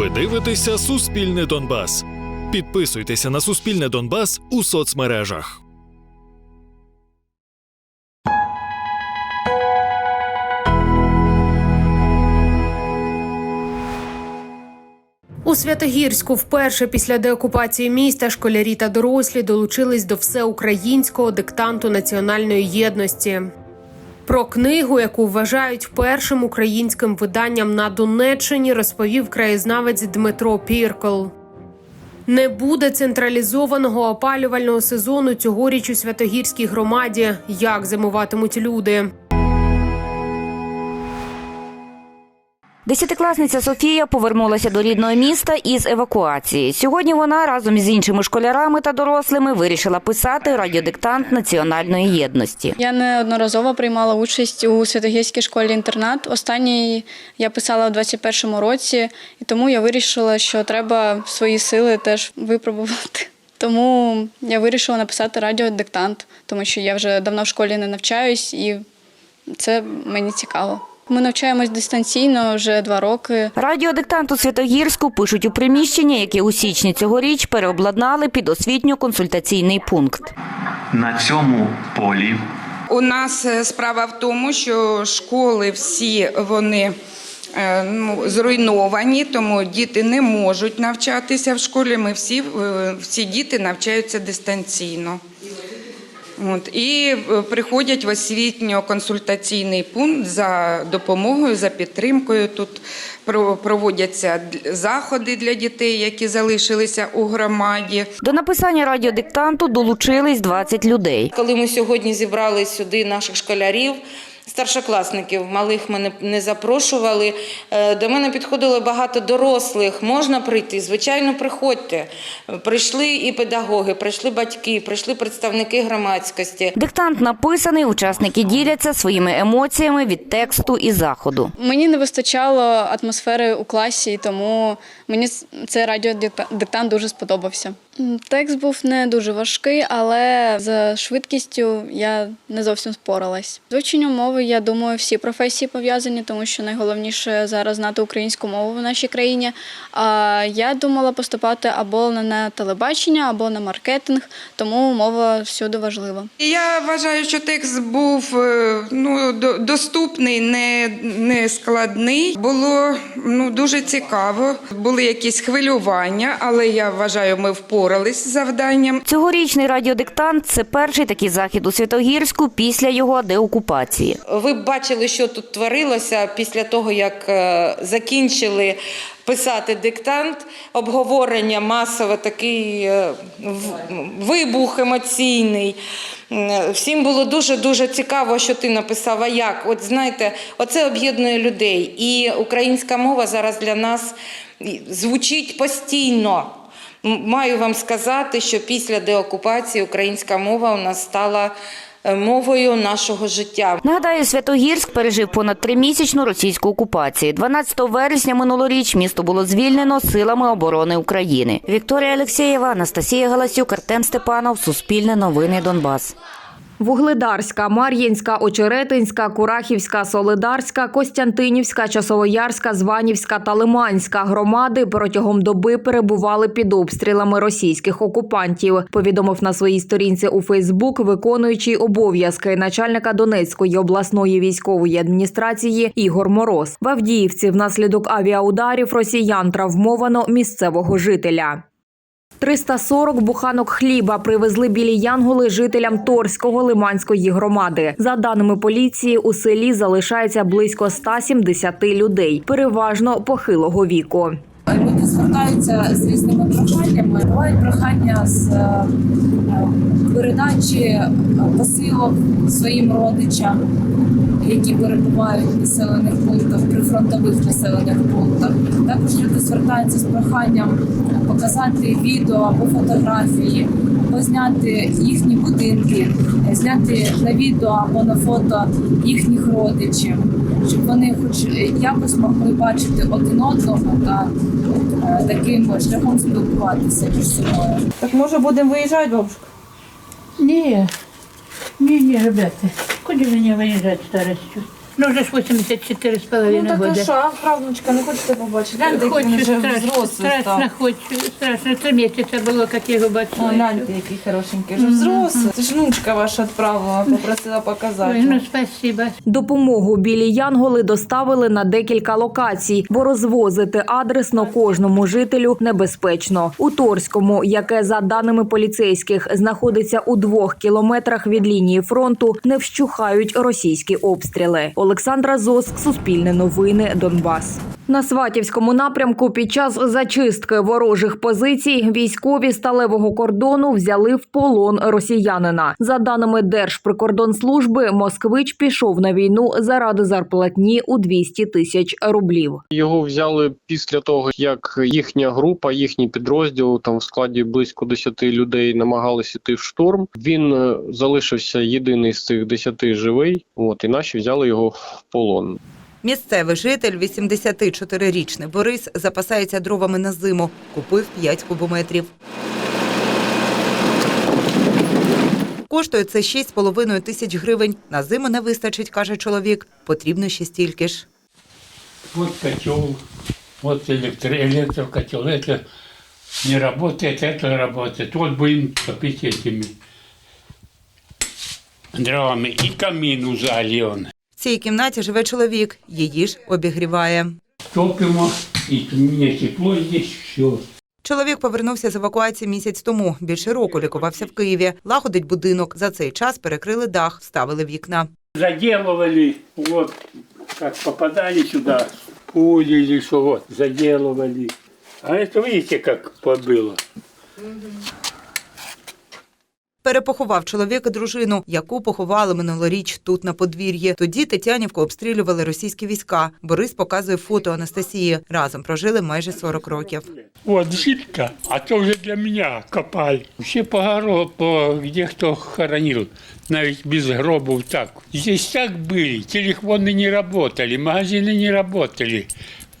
Ви дивитеся Суспільне Донбас. Підписуйтеся на Суспільне Донбас у соцмережах. У Святогірську вперше після деокупації міста школярі та дорослі долучились до всеукраїнського диктанту національної єдності. Про книгу, яку вважають першим українським виданням на Донеччині, розповів краєзнавець Дмитро Піркл. Не буде централізованого опалювального сезону цьогоріч у Святогірській громаді. Як зимуватимуть люди? Десятикласниця Софія повернулася до рідного міста із евакуації. Сьогодні вона разом з іншими школярами та дорослими вирішила писати радіодиктант національної єдності. Я неодноразово приймала участь у Святогірській школі інтернат. Останній я писала у 21-му році, і тому я вирішила, що треба свої сили теж випробувати. Тому я вирішила написати радіодиктант, тому що я вже давно в школі не навчаюсь, і це мені цікаво. Ми навчаємось дистанційно вже два роки. Радіодиктант у Святогірську пишуть у приміщенні, яке у січні цьогоріч переобладнали під освітньо-консультаційний пункт. На цьому полі У нас е, справа в тому, що школи всі вони е, ну, зруйновані, тому діти не можуть навчатися в школі. Ми всі, е, всі діти навчаються дистанційно. От, і е, приходять в освітньо-консультаційний пункт за допомогою, за підтримкою. Тут про- проводяться заходи для дітей, які залишилися у громаді. До написання радіодиктанту долучились 20 людей. Коли ми сьогодні зібрали сюди наших школярів, старшокласників, малих ми не- не запрошували. е, До мене підходило багато дорослих. Можна прийти? Звичайно, приходьте. Прийшли і педагоги, прийшли батьки, прийшли представники громадськості. Диктант написаний, учасники діляться своїми емоціями від тексту і заходу. Мені не вистачало атмосфери у класі, тому мені цей радіодиктант дуже сподобався. Текст був не дуже важкий, але за швидкістю я не зовсім споралась. З вивченням я думаю, всі професії пов'язані, тому що найголовніше зараз знати українську мову в нашій країні. А я думала поступати або на телебачення, або на маркетинг, тому мова всюди важлива. Я вважаю, що текст був е, ну, доступний, не, не складний. Було ну, дуже цікаво. Були якісь хвилювання, але я вважаю, ми впорались з завданням. Цьогорічний радіодиктант це перший такий захід у Святогірську після його деокупації. Ви б бачили, що тут творилося після того, як е, закінчили писати диктант, обговорення масове, такий е, вибух емоційний. Всім було дуже дуже цікаво, що ти написав. А як? От знаєте, оце об'єднує людей. І українська мова зараз для нас звучить постійно. Маю вам сказати, що після деокупації українська мова у нас стала мовою нашого життя. Нагадаю, Святогірськ пережив понад тримісячну російську окупацію. 12 вересня минулоріч місто було звільнено силами оборони України. Вікторія Алексєєва, Анастасія Галасюк, Артем Степанов, Суспільне новини Донбас. Вугледарська, Мар'їнська, Очеретинська, Курахівська, Солидарська, Костянтинівська, Часовоярська, Званівська та Лиманська громади протягом доби перебували під обстрілами російських окупантів. Повідомив на своїй сторінці у Фейсбук виконуючий обов'язки начальника Донецької обласної військової адміністрації Ігор Мороз. В Авдіївці внаслідок авіаударів росіян травмовано місцевого жителя. 340 буханок хліба привезли білі янголи жителям Торського Лиманської громади. За даними поліції, у селі залишається близько 170 людей, переважно похилого віку. Люди звертаються з різними проханнями. Бувають прохання з е, передачі е, посилок своїм родичам, які перебувають в населених пунктах, прифронтових населених пунктах. Також люди звертаються з проханням показати відео або фотографії, або зняти їхні будинки, зняти на відео або на фото їхніх родичів, щоб вони хоч якось могли бачити один одного та е, таким шляхом спілкуватися між собою. Так може будемо виїжджати, бабушка? Ні, ні, ні, ребята, куди мені виїжджати старостю? Ну, вже ж 84 з Ну половиною так а года. що, а правнучка, не хочете побачити? Да, Деякі хочу, він вже страшно, взрослий страшно хочу, страшно. Три місяці було, як я його О, бачила. гляньте, який хорошенький, вже взрослий. Це ж внучка ваша відправила, попросила Ой, показати. ну, спасибо. Допомогу білі янголи доставили на декілька локацій, бо розвозити адресно кожному жителю небезпечно. У Торському, яке за даними поліцейських знаходиться у двох кілометрах від лінії фронту, не вщухають російські обстріли. Олександра Зоск, Суспільне новини, Донбас. На Сватівському напрямку під час зачистки ворожих позицій військові сталевого кордону взяли в полон росіянина. За даними Держприкордонслужби, москвич пішов на війну заради зарплатні у 200 тисяч рублів. Його взяли після того, як їхня група, їхній підрозділ там в складі близько 10 людей намагалися йти в штурм. Він е, залишився єдиний з цих 10 живий. От і наші взяли його в полон. Місцевий житель, 84-річний Борис, запасається дровами на зиму. Купив 5 кубометрів. Коштує це 6,5 тисяч гривень. На зиму не вистачить, каже чоловік. Потрібно ще стільки ж. Вот котел, вот электро, электрокотел. Это не работает, это работает. Вот будем топить этими дровами. И камин у залі он. В цій кімнаті живе чоловік. Її ж обігріває. Топимо, и мне тепло здесь, все. Чоловік повернувся з евакуації місяць тому. Більше року лікувався в Києві. Лагодить будинок. За цей час перекрили дах, вставили вікна. Заделывали, вот, как попадали сюда, пули или что, вот, заделывали. А это видите, как побыло. Перепоховав чоловік і дружину, яку поховали минулоріч тут на подвір'ї. Тоді Тетянівку обстрілювали російські війська. Борис показує фото Анастасії. Разом прожили майже 40 років. Вот жидко, а то уже для меня копали. Все по гору, по где кто хоронил, навіть без гробов так. Здесь так были, телефоны не работали, магазины не работали,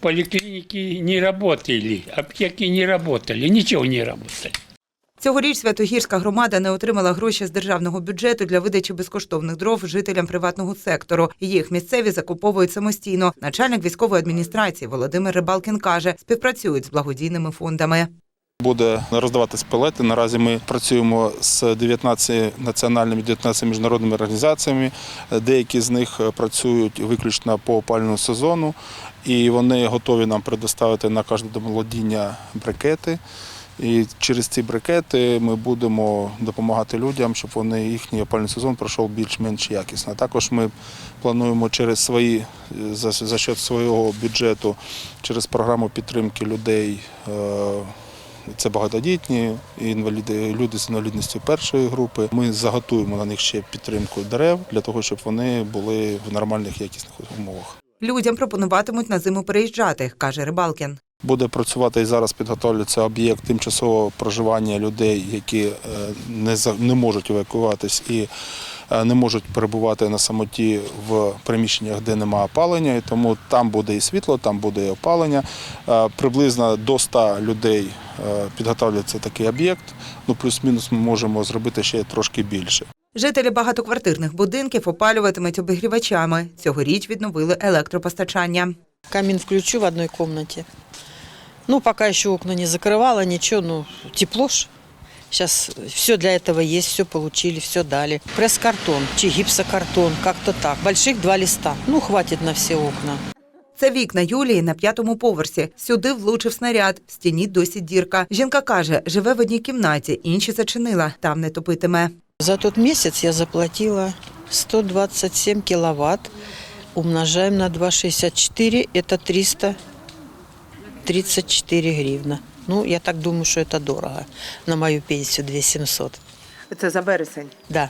поликлиники не работали, аптеки не работали, ничего не работали. Цьогоріч Святогірська громада не отримала гроші з державного бюджету для видачі безкоштовних дров жителям приватного сектору. Їх місцеві закуповують самостійно. Начальник військової адміністрації Володимир Рибалкін каже, співпрацюють з благодійними фондами. Буде роздаватись пелети. Наразі ми працюємо з 19 національними 19 міжнародними організаціями. Деякі з них працюють виключно по опальному сезону, і вони готові нам предоставити на кожне домолодіння брикети. І через ці брикети ми будемо допомагати людям, щоб вони їхній опальний сезон пройшов більш-менш якісно. Також ми плануємо через свої за, за счет свого бюджету, через програму підтримки людей. е, це багатодітні інваліди, люди з інвалідністю першої групи. Ми заготуємо на них ще підтримку дерев для того, щоб вони були в нормальних якісних умовах. Людям пропонуватимуть на зиму переїжджати, каже Рибалкін. Буде працювати і зараз підготовлюється об'єкт тимчасового проживання людей, які е, не за- не можуть евакуюватись і е, не можуть перебувати на самоті в приміщеннях, де немає опалення. І тому там буде і світло, там буде і опалення. Е, Приблизно до 100 людей підготовлюється такий об'єкт. Ну плюс-мінус ми можемо зробити ще трошки більше. Жителі багатоквартирних будинків опалюватимуть обігрівачами. Цьогоріч відновили електропостачання. Камин включу в одной комнате. Ну, пока еще окна не закрывала, ничего, ну, тепло ж. Сейчас все для этого есть, все получили, все дали. Пресс-картон чи гипсокартон, как-то так. Больших два листа. Ну, хватит на все окна. Це вікна Юлії на п'ятому поверсі. Сюди влучив снаряд. В стіні досі дірка. Жінка каже, живе в одній кімнаті, інші зачинила, там не топитиме. За тот місяць я заплатила 127 кіловат. Умножаємо на 2,64, це 300 34 гривна. Ну, я так думаю, що це дорого. На мою пенсію 2700. Це за березень? Так. Да.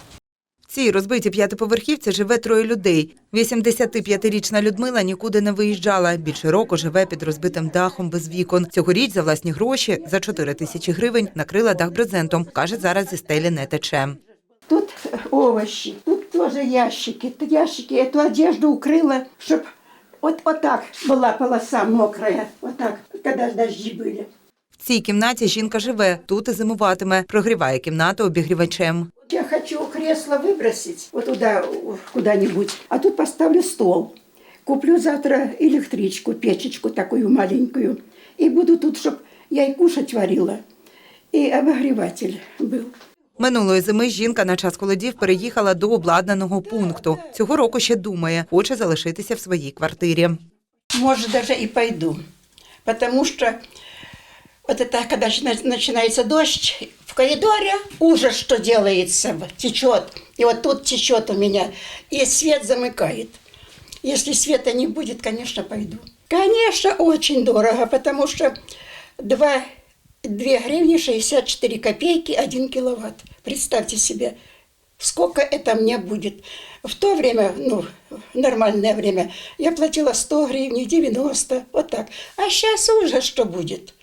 В цій розбитій п'ятиповерхівці живе троє людей. 85-річна Людмила нікуди не виїжджала. Більше року живе під розбитим дахом без вікон. Цьогоріч за власні гроші за 4 тисячі гривень накрила дах брезентом. Каже, зараз зі стелі не тече. Тут овочі, тут теж ящики. Ящики, я ту одежду укрила, щоб вот, вот так была полоса мокрая, вот так, когда дожди были. В цій кімнаті жінка живе, тут і зимуватиме, прогріває кімнату обігрівачем. Я хочу кресло выбросить вот туда, куда-нибудь, а тут поставлю стол. Куплю завтра электричку, печечку такую маленькую, и буду тут, чтобы я и кушать варила, и обогреватель был. Минулої зими жінка на час холодів переїхала до обладнаного пункту. Цього року ще думає, хоче залишитися в своїй квартирі. Может, даже и пойду, потому что вот это, начи- начинается дождь, в коридоре ужас, что делается, течет. И вот тут течет у меня, и свет замыкает. Если света не будет, конечно, пойду. Конечно, очень дорого, потому что 2, 2 гривни 64 копейки 1 киловатт. Представьте себе, сколько это мне будет. В то время, ну, нормальное время, я платила 100 гривен, 90, вот так. А сейчас ужас, что будет.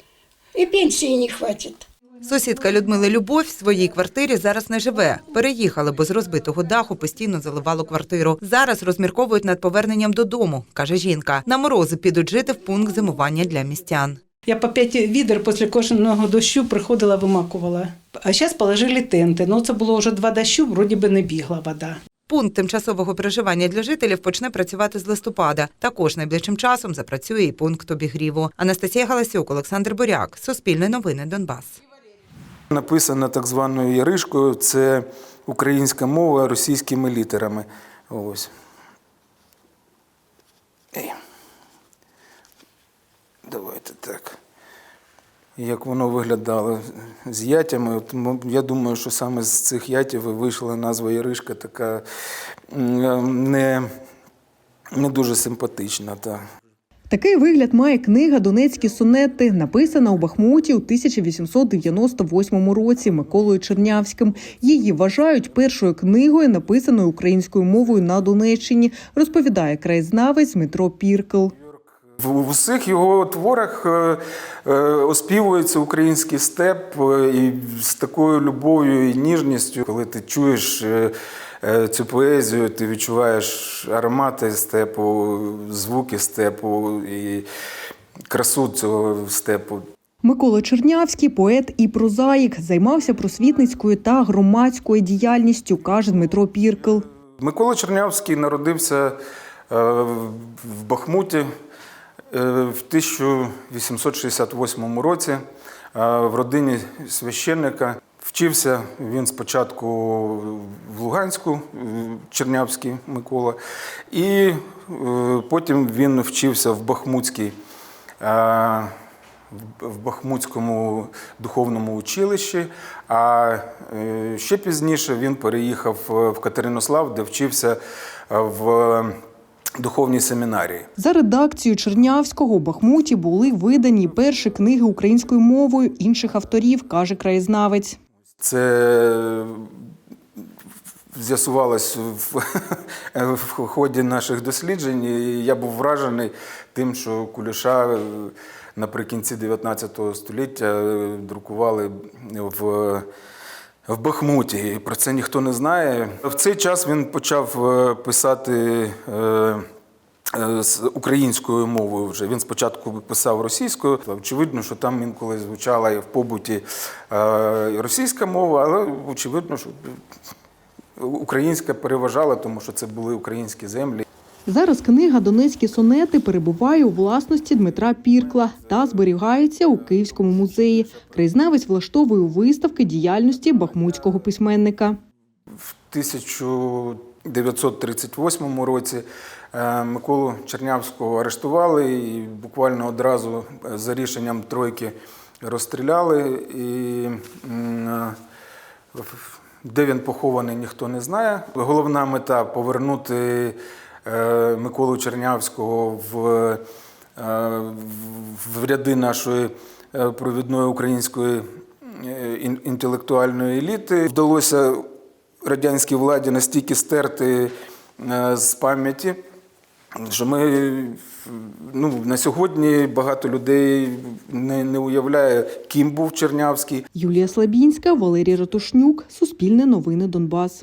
И пенсии не хватит. Сусідка Людмили Любов в своїй квартирі зараз не живе. Переїхали, бо з розбитого даху постійно заливало квартиру. Зараз розмірковують над поверненням додому, каже жінка. На морози підуть жити в пункт зимування для містян. Я по 5 відер після кожного дощу приходила, вимакувала. А зараз положили тенти. Ну це було вже два дощу, вроді би не бігла вода. Пункт тимчасового проживання для жителів почне працювати з листопада. Також найближчим часом запрацює і пункт обігріву. Анастасія Галасюк, Олександр Буряк. Суспільне новини Донбас. Написано так званою яришкою, це українська мова російськими літерами. Ось. Давайте так. Як воно виглядало з ятями, я думаю, що саме з цих ятів вийшла назва Яришка така не, не дуже симпатична. Та. Такий вигляд має книга Донецькі сонети, написана у Бахмуті у 1898 році Миколою Чернявським. Її вважають першою книгою, написаною українською мовою на Донеччині, розповідає краєзнавець Дмитро Піркл. В усіх його творах е, е, оспівується український степ е, і з такою любов'ю і ніжністю. Коли ти чуєш цю поезію, ти відчуваєш аромати степу, звуки степу і красу цього степу. Микола Чернявський, поет і прозаїк, займався просвітницькою та громадською діяльністю, каже Дмитро Піркл. Микола Чернявський народився в Бахмуті в 1868 році е, в родині священника. Вчився він спочатку в Луганську, е, Чернявський Микола, і е, потім він вчився в Бахмутській. е, в Бахмутському духовному училищі, а е, ще пізніше він переїхав в Катеринослав, де вчився е, в духовній семінарії. За редакцією Чернявського у Бахмуті були видані перші книги українською мовою інших авторів, каже краєзнавець. Це з'ясувалось в, в ході наших досліджень. І я був вражений тим, що Куліша е, наприкінці 19 століття е, друкували в. В Бахмуті І про це ніхто не знає. В цей час він почав е, писати е, е, з українською мовою. Вже він спочатку писав російською. Очевидно, що там інколи звучала і в побуті російська мова, але очевидно, що українська переважала, тому що це були українські землі. Зараз книга Донецькі сонети перебуває у власності Дмитра Піркла та зберігається у Київському музеї. Краєзнавець влаштовує виставки діяльності бахмутського письменника. В 1938 році е, Миколу Чернявського арештували і буквально одразу е, за рішенням тройки розстріляли. І е, де він похований, ніхто не знає. Головна мета повернути Миколу Чернявського в, е, в- в ряди нашої е, провідної української е, інтелектуальної еліти. Вдалося радянській владі настільки стерти е, з пам'яті, що ми ну, на сьогодні багато людей не, не уявляє, ким був Чернявський. Юлія Слабінська, Валерій Ратушнюк, Суспільне новини Донбас.